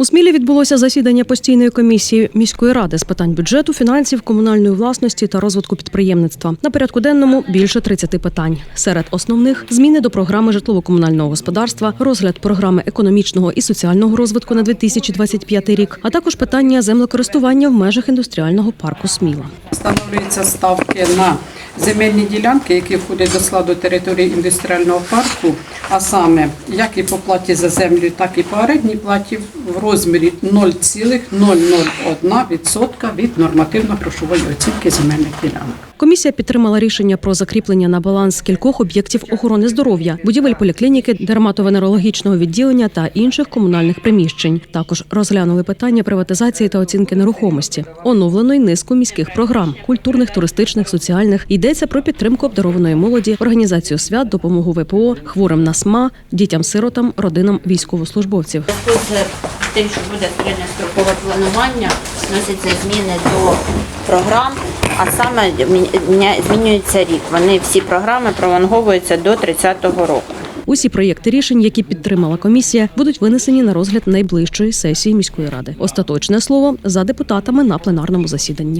У Смілі відбулося засідання постійної комісії міської ради з питань бюджету, фінансів, комунальної власності та розвитку підприємництва. На порядку денному більше 30 питань. Серед основних зміни до програми житлово-комунального господарства, розгляд програми економічного і соціального розвитку на 2025 рік, а також питання землекористування в межах індустріального парку Сміла. Встановлюються ставки на земельні ділянки, які входять до складу території індустріального парку, а саме як і по платі за землю, так і по орендній платі в розмірі 0,001% від нормативно-грошової оцінки земельних ділянок. Комісія підтримала рішення про закріплення на баланс кількох об'єктів охорони здоров'я, будівель поліклініки, дерматовенерологічного відділення та інших комунальних приміщень. Також розглянули питання приватизації та оцінки нерухомості, оновлено й низку міських програм культурних, туристичних, соціальних. Йдеться про підтримку обдарованої молоді, організацію свят, допомогу ВПО, хворим на СМА, дітям-сиротам, родинам військовослужбовців. тим, що буде середньострокове планування, вносяться зміни до програм, а саме змінюється рік. Вони всі програми пролонговуються до 30-го року. Усі проєкти рішень, які підтримала комісія, будуть винесені на розгляд найближчої сесії міської ради. Остаточне слово за депутатами на пленарному засіданні.